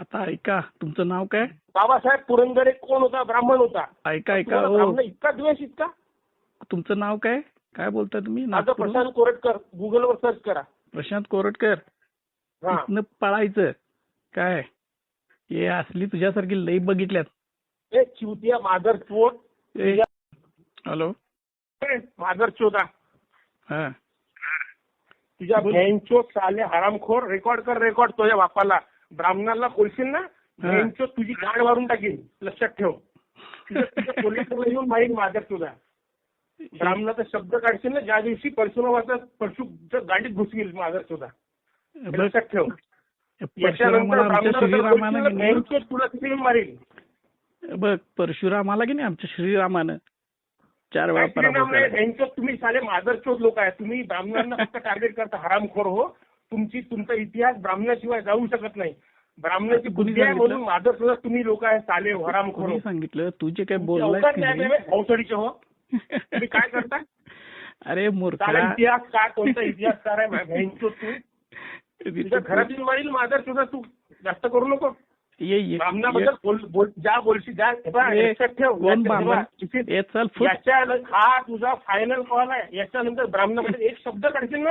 आता ऐका तुमचं नाव काय? बाबासाहेब पुरंदरे कोण होता? ब्राह्मण होता. ऐका ऐका तुम्हाला हो. ब्राह्मण इतका द्वेष इतका? तुमचं नाव काय? काय बोलताय तुम्ही? माझं नागपूरहून? प्रशांत कोरटकर. गुगलवर सर्च करा. प्रशांत कोरटकर? हा. इथनं पळायचं. काय? हे असली तुझ्यासारखी लई बघितल्यात. ए चिवतिया मादर चोट ए, हॅलो. मादर चोदा. हा. तुझ्या बोल. बँचो साले हरामखोर. रेकॉर्ड कर रेकॉर्ड तुझ्या बापाला. ब्राह्मणाला बोलशील ना. बँचो तुझी गाड मारून टाकीन लक्षात ठेव. कोल्हापूरला येऊन माहीत मादर तुझा ब्राह्मणाचा शब्द काढशील ना ज्या दिवशी परशुरामाचा परशु गाडीत घुसवील मादर तुझा लक्षात ठेव. बँचो तुला तिथे मारील बघ परशुरामाला की नाही? आमच्या श्रीरामानं. चार वेळा तुम्ही साले मादरचोद लोक आहे. तुम्ही ब्राह्मणांना फक्त टार्गेट करता हरामखोर हो. तुमची तुमचा इतिहास ब्राह्मणाशिवाय जाऊ शकत नाही. ब्राह्मणाची बुद्धी आहे? म्हणून मादर तुम्ही लोक आहे साले हो, हरामखोर कोणी हो. सांगितलं तू जे काय भोसडीचे हो. तुम्ही काय करता? अरे मूर्खा. इतिहास काय कोणता इतिहासकार आहे? तू. तुझ्या घरातील मारील मादर सुद्धा तू. जास्त करू नको. हे तुझा फायनल कॉल आहे. याच्यानंतर ब्राह्मणाबद्दल एक शब्द काढशील ना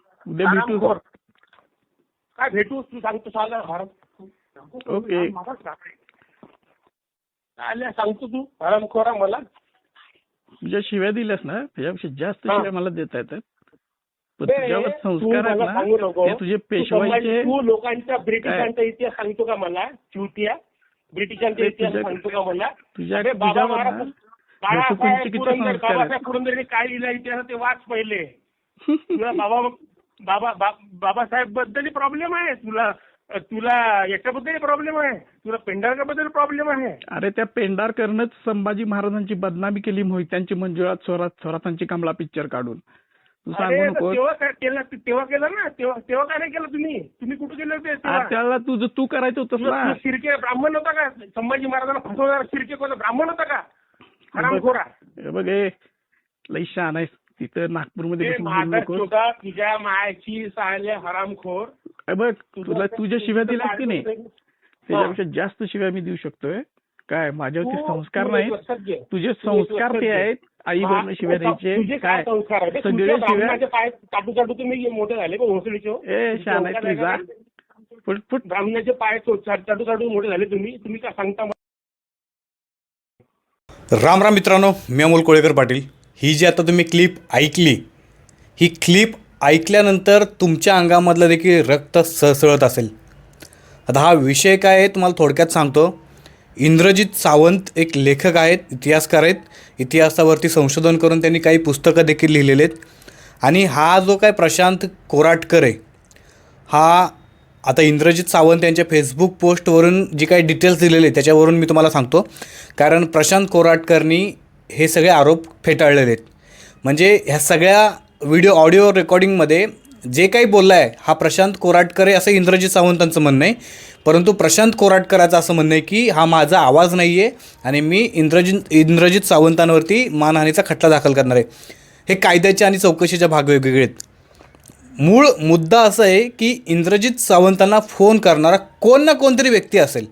उद्या भेटू. काय भेटू? तू सांगतो साल्या भारत. ओके. साल्या सांगतो तू. हरामखोरा मला. तुझ्या शिव्या दिल्यास ना त्याच्यापेक्षा जास्त. शिव्या मला देता येतात. संस्कार तुझे पेशवाईचे तू लोकांच्या ब्रिटिशांचा इतिहास सांगतो का मला? चिवतिया ब्रिटिशांचा इतिहास सांगतो का मला? तुझ्या अरे बाबा महाराज बाळासाहेब पुरंदर. बाबासाहेब पुरंदरेने काय लिहिलं इतिहास ते वाच पहिले. तुला बाबा बाबा बाबासाहेबबद्दल प्रॉब्लेम आहे. तुला तुला याच्याबद्दल प्रॉब्लेम आहे. तुला पेंढारकरबद्दल प्रॉब्लेम आहे. अरे त्या पेंढारकरनंच संभाजी महाराजांची बदनामी केली मोहित्यांची मंजुळात स्वरात स्वरातांची कमला पिक्चर काढून. तेव्हा काय केलं तेव्हा केलं ना तेव्हा तेव्हा काय नाही केलं तुम्ही? तुम्ही कुठे गेले होते? त्याला तुझं तू करायचं शिर्के ब्राह्मण होता का? संभाजी महाराजांना फसवणारा शिर्के कोणता? ब्राह्मण होता का? बघ लई शहाण आहेस. तिथं नागपूरमध्ये सुद्धा तुझ्या मायाची साले हरामखोर. बघ तुला तुझ्या शिव्या दिल्यास की नाही. त्याच्यापेक्षा जास्त शिव्या मी देऊ शकतोय. काय माझ्यावरती संस्कार नाही. तुझे संस्कार ते. आहेत. आई वरून शिव्या तुझे द्यायचे. काय काय? संस्कार? आहे सगळे शिव्या? हो? शहाणा आहे तुझा. का? Foot foot. ब्राह्मणाचे पाय चाटू चाटू चाटू मोठे झाले तुम्ही. तुम्ही काय सांगता? राम राम मित्रांनो मी अमोल कोळेकर पाटील. ही जी आता तुम्ही क्लिप ऐकली ही क्लिप ऐकल्यानंतर तुमच्या अंगामधलं देखील रक्त सळसळत असेल. आता हा विषय काय आहे तुम्हाला थोडक्यात सांगतो. इंद्रजित सावंत एक लेखक आहेत इतिहासकार आहेत. इतिहासावरती संशोधन करून त्यांनी काही पुस्तकं देखील लिहिलेले आहेत. आणि हा जो काय प्रशांत कोराटकर आहे हा आता इंद्रजित सावंत यांच्या फेसबुक पोस्टवरून जी काही डिटेल्स दिलेले आहेत त्याच्यावरून मी तुम्हाला सांगतो. कारण प्रशांत कोराटकरनी हे सगळे आरोप फेटाळलेले आहेत. म्हणजे ह्या सगळ्या व्हिडिओ ऑडिओ रेकॉर्डिंगमध्ये जे काही बोलला आहे हा प्रशांत कोराटकर आहे असं इंद्रजित सावंतांचं म्हणणं आहे. परंतु प्रशांत कोराटकराचं असं म्हणणं आहे की हा माझा आवाज नाही आहे आणि मी इंद्रजित इंद्रजित सावंतांवरती मानहानीचा खटला दाखल करणार आहे. हे कायद्याच्या आणि चौकशीच्या भाग वेगवेगळे आहेत. मूळ मुद्दा असा आहे की इंद्रजित सावंतांना फोन करणारा कोण ना कोणतरी व्यक्ती असेल.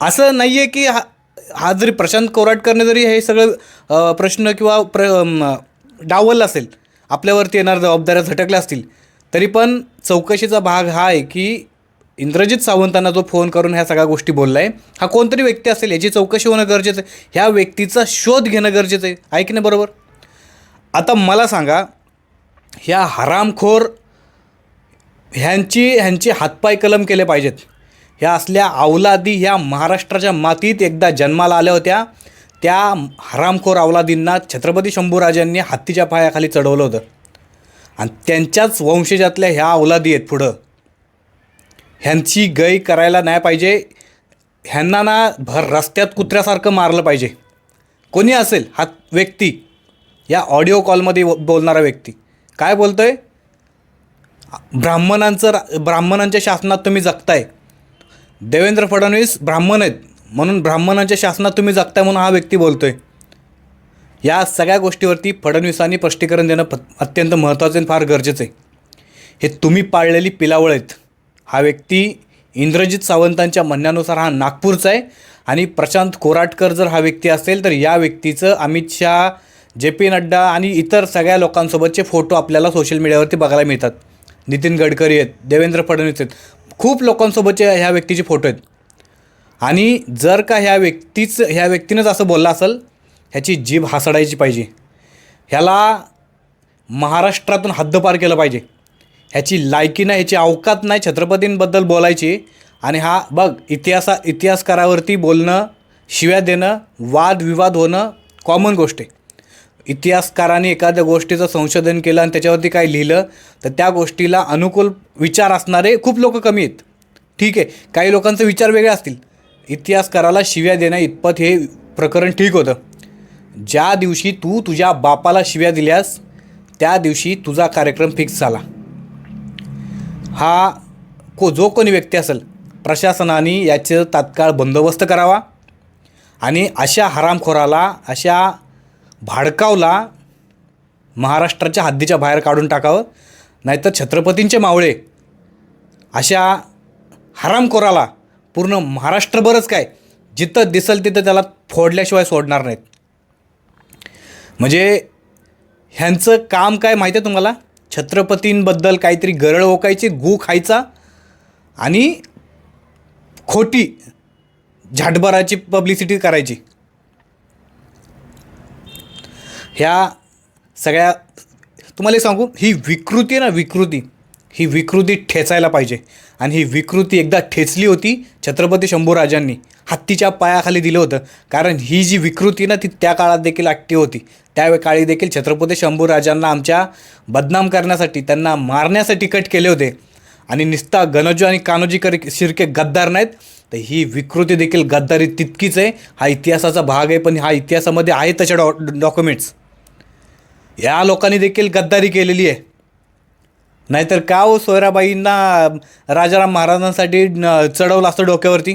असं नाही आहे की हा हा जरी प्रशांत कोराटकरने जरी हे सगळं प्रश्न किंवा प्र अम, असेल आपल्यावरती येणार जबाबदाऱ्या झटकल्या असतील तरी पण चौकशीचा भाग हा आहे की इंद्रजित सावंतांना जो फोन करून ह्या सगळ्या गोष्टी बोलला आहे हा कोणतरी व्यक्ती असेल याची चौकशी होणं गरजेचं आहे. ह्या व्यक्तीचा शोध घेणं गरजेचं आहे. ऐकणे बरोबर? आता मला सांगा ह्या हरामखोर ह्यांची ह्यांचे हातपाय कलम केले पाहिजेत. ह्या असल्या अवलादी ह्या महाराष्ट्राच्या मातीत एकदा जन्माला आल्या होत्या. त्या हरामखोर अवलादींना छत्रपती शंभूराजांनी हत्तीच्या पायाखाली चढवलं होतं. आणि त्यांच्याच वंशजातल्या ह्या अवलादी आहेत पुढं. ह्यांची गय करायला नाही पाहिजे. ह्यांना ना भर रस्त्यात कुत्र्यासारखं मारलं पाहिजे. कोणी असेल हा व्यक्ती? या ऑडिओ कॉलमध्ये बोलणारा व्यक्ती. काय बोलतोय? ब्राह्मणांचं रा- ब्राह्मणांच्या शासनात तुम्ही जगताय. देवेंद्र फडणवीस ब्राह्मण आहेत. म्हणून ब्राह्मणांच्या शासनात तुम्ही जगताय म्हणून हा व्यक्ती बोलतो आहे या सगळ्या गोष्टीवरती फडणवीसांनी स्पष्टीकरण देणं अत्यंत महत्त्वाचं आणि फार गरजेचं आहे. हे तुम्ही पाळलेली पिलावळ आहेत. हा व्यक्ती इंद्रजित सावंतांच्या म्हणण्यानुसार हा नागपूरचा आहे आणि प्रशांत कोराटकर जर हा व्यक्ती असेल तर या व्यक्तीचं अमित शहा जे पी नड्डा आणि इतर सगळ्या लोकांसोबतचे फोटो आपल्याला सोशल मीडियावरती बघायला मिळतात. नितीन गडकरी आहेत देवेंद्र फडणवीस आहेत. खूप लोकांसोबतचे ह्या व्यक्तीचे फोटो आहेत. आणि जर का ह्या व्यक्तीच ह्या व्यक्तीनंच असं बोललं असेल ह्याची जीभ हासडायची पाहिजे. ह्याला महाराष्ट्रातून हद्दपार केलं पाहिजे. ह्याची लायकी नाही ह्याची अवकात नाही छत्रपतींबद्दल बोलायची. आणि हा बघ इतिहासा इतिहासकारावरती बोलणं शिव्या देणं वादविवाद होणं कॉमन गोष्ट आहे. इतिहासकाराने एखाद्या गोष्टीचं संशोधन केलं आणि त्याच्यावरती काय लिहिलं तर त्या गोष्टीला अनुकूल विचार असणारे खूप लोक कमी आहेत. ठीक आहे काही लोकांचे विचार वेगळे असतील. इतिहासकाराला शिव्या देण्या इतपत हे प्रकरण ठीक होतं. ज्या दिवशी तू तुझ्या बापाला शिव्या दिल्यास त्या दिवशी तुझा कार्यक्रम फिक्स झाला. हा को जो कोणी व्यक्ती असेल प्रशासनाने याचं तात्काळ बंदोबस्त करावा आणि अशा हरामखोराला अशा भाडकावला महाराष्ट्राच्या हद्दीच्या बाहेर काढून टाकावं नाहीतर छत्रपतींचे मावळे अशा हरामखोराला पूर्ण महाराष्ट्रभरच काय जिथं दिसेल तिथं त्याला फोडल्याशिवाय सोडणार नाहीत. म्हणजे ह्यांचं काम काय माहिती आहे तुम्हाला? छत्रपतींबद्दल काहीतरी गरळ ओकायची गू खायचा आणि खोटी झाटभराची पब्लिसिटी करायची. ह्या सगळ्या तुम्हाला एक सांगू ही विकृती आहे ना विकृती. ही विकृती ठेचायला पाहिजे. आणि ही विकृती एकदा ठेचली होती छत्रपती शंभूराजांनी. हत्तीच्या पायाखाली दिलं होतं. कारण ही जी विकृती ना ती त्या काळात देखील ॲक्टिव्ह होती. त्या काळी देखील छत्रपती शंभूराजांना आमच्या बदनाम करण्यासाठी त्यांना मारण्यासाठी कट केले होते. आणि निस्ता गणजू आणि कानोजी कर शिर्के गद्दार नाहीत. तर ही विकृती देखील गद्दारी तितकीच आहे. हा इतिहासाचा भाग आहे पण हा इतिहासामध्ये आहे त्याच्या डॉ डॉक्युमेंट्स. या लोकांनी देखील गद्दारी केलेली आहे. नाहीतर का हो सोयराबाईंना राजाराम महाराजांसाठी चढवलं असतं डोक्यावरती?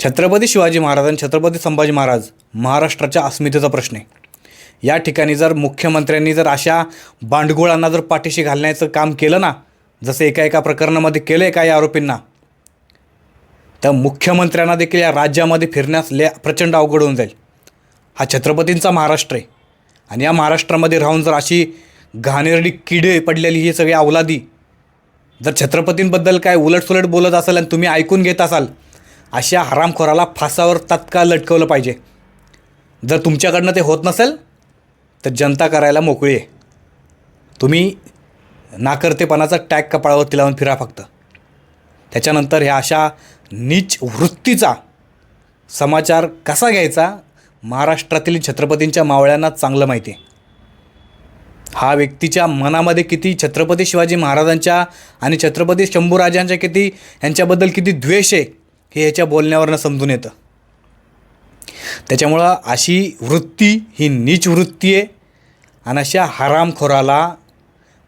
छत्रपती शिवाजी महाराज आणि छत्रपती संभाजी महाराज महाराष्ट्राच्या अस्मितेचा प्रश्न आहे. या ठिकाणी जर मुख्यमंत्र्यांनी जर अशा बांडगुळांना जर पाठीशी घालण्याचं काम केलं ना जसं एका एका प्रकरणामध्ये केलं आहे काही आरोपींना तर मुख्यमंत्र्यांना देखील या राज्यामध्ये फिरण्यास ले प्रचंड अवघड होऊन जाईल. हा छत्रपतींचा महाराष्ट्र आहे. आणि या महाराष्ट्रामध्ये राहून जर अशी घाणेरडी किडे पडलेली ही सगळी अवलादी जर छत्रपतींबद्दल काय उलटसुलट बोलत असाल आणि तुम्ही ऐकून घेत असाल अशा हरामखोराला फासावर तात्काळ लटकवलं पाहिजे. जर तुमच्याकडनं ते होत नसेल तर जनता करायला मोकळी आहे. तुम्ही नाकर्तेपणाचा टॅग कपाळावरती लावून फिरा फक्त. त्याच्यानंतर ह्या अशा नीच वृत्तीचा समाचार कसा घ्यायचा महाराष्ट्रातील छत्रपतींच्या मावळ्यांना चांगलं माहिती आहे. हा व्यक्तीच्या मनामध्ये किती छत्रपती शिवाजी महाराजांच्या आणि छत्रपती शंभूराजांच्या किती यांच्याबद्दल किती द्वेष आहे हे ह्याच्या बोलण्यावरनं समजून येतं. त्याच्यामुळं अशी वृत्ती ही नीच वृत्ती आहे आणि अशा हरामखोराला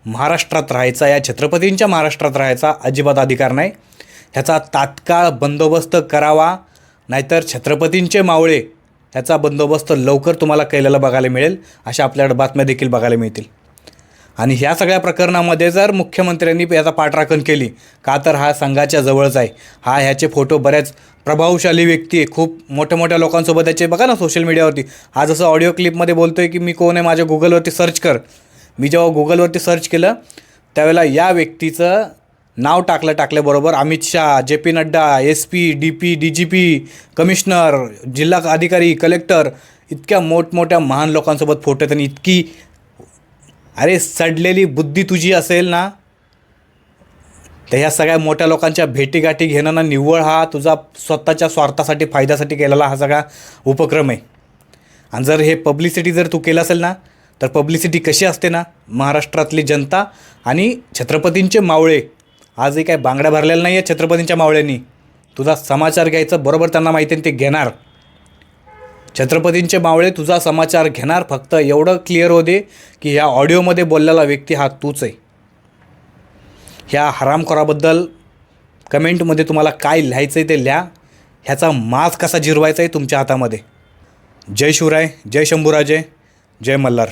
महाराष्ट्रात राहायचा या छत्रपतींच्या महाराष्ट्रात राहायचा अजिबात अधिकार नाही. ह्याचा तात्काळ बंदोबस्त करावा नाहीतर छत्रपतींचे मावळे ह्याचा बंदोबस्त लवकर तुम्हाला केलेला बघायला मिळेल. अशा आपल्याकडे बातम्या देखील बघायला मिळतील. आणि ह्या सगळ्या प्रकरणामध्ये जर मुख्यमंत्र्यांनी याचा पाठराखण केली का तर हा संघाच्या जवळच आहे. हा ह्याचे फोटो बऱ्याच प्रभावशाली व्यक्ती आहे. खूप मोठ्या मोठ्या लोकांसोबत याचे बघा ना सोशल मीडियावरती हा जसं ऑडिओ क्लिपमध्ये बोलतो आहे की मी कोण आहे माझ्या गुगलवरती सर्च कर. मी जेव्हा गुगलवरती सर्च केलं त्यावेळेला या व्यक्तीचं नाव टाकलं टाकल्याबरोबर Amit Shah J P Nadda S P D P D G P commissioner जिल्हा अधिकारी कलेक्टर इतक्या मोठमोठ्या महान लोकांसोबत फोटो आहेत आणि इतकी अरे सडलेली बुद्धी तुझी असेल ना तर ह्या सगळ्या मोठ्या लोकांच्या भेटीगाठी घेणं ना निव्वळ हा तुझा स्वतःच्या स्वार्थासाठी फायद्यासाठी केलेला हा सगळा उपक्रम आहे. आणि जर हे पब्लिसिटी जर तू केलं असेल ना तर पब्लिसिटी कशी असते ना महाराष्ट्रातली जनता आणि छत्रपतींचे मावळे आजही काय बांगड्या भरलेल्या नाही आहे छत्रपतींच्या मावळ्यांनी. तुझा समाचार घ्यायचं बरोबर त्यांना माहिती आहे ते घेणार. छत्रपतींचे मावळे तुझा समाचार घेणार फक्त एवढं क्लिअर होते की ह्या ऑडिओमध्ये बोललेला व्यक्ती हा तूच आहे. ह्या हरामखोराबद्दल कमेंटमध्ये तुम्हाला काय लिहायचं आहे ते लिहा. ह्याचा मास कसा जिरवायचा आहे तुमच्या हातामध्ये. जय शिवराय जय शंभूराजे जय मल्हार.